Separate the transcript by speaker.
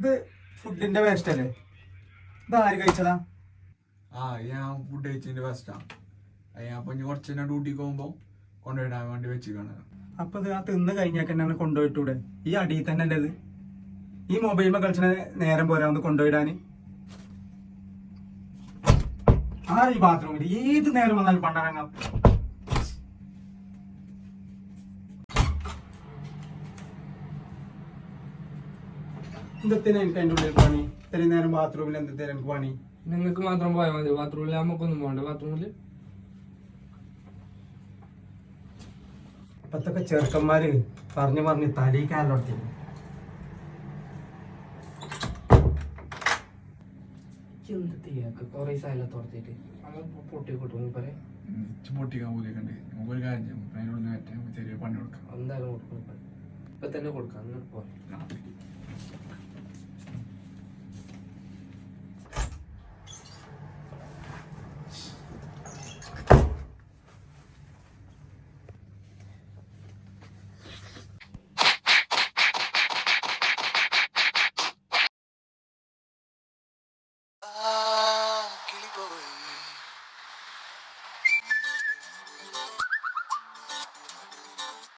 Speaker 1: ഇത് ഫുഡിന്റെ വേസ്റ്റ് അല്ലേ? ഇത് ആര് കഴിച്ചതാ?
Speaker 2: ആ ഞാൻ ഫുഡ് കഴിച്ചതിന്റെ വേസ്റ്റാ ഞാൻ അപ്പൊ ഇനി കുറച്ച് തന്നെ ഡ്യൂട്ടിക്ക് പോകുമ്പോ കൊണ്ടുപോയിടാൻ വേണ്ടി വെച്ചിരിക്കണം
Speaker 1: അപ്പൊ ഇത് ആ തിന്ന് കഴിഞ്ഞാൽ തന്നെ കൊണ്ടുപോയിട്ടൂടെ? ഈ അടിയിൽ തന്നെ അല്ലേ ഇത്? ഈ മൊബൈൽ കളിച്ച നേരം പോരാ ഒന്ന് കൊണ്ടുപോയിടാന്. ആ ഈ ബാത്റൂമിൽ ഏത് നേരം വന്നാലും പണ്ടറങ്ങാം എന്തെത്തിന് എനിക്ക് അതിന്റെ ഉള്ളിൽ പണി? ഇത്രയും നേരം ബാത്റൂമിൽ എന്തെത്തിനാ എനിക്ക് പണി?
Speaker 3: നിങ്ങൾക്ക് മാത്രം പോയാൽ മതി. ബാത്റൂമിൽ നമുക്കൊന്നും പോകണ്ട ബാത്റൂമിൽ
Speaker 1: ഇപ്പത്തൊക്കെ ചെറുക്കന്മാര് പറഞ്ഞു പറഞ്ഞ്
Speaker 3: തലയിൽ കൊടുക്കണം ഇപ്പൊ തന്നെ കൊടുക്കാം.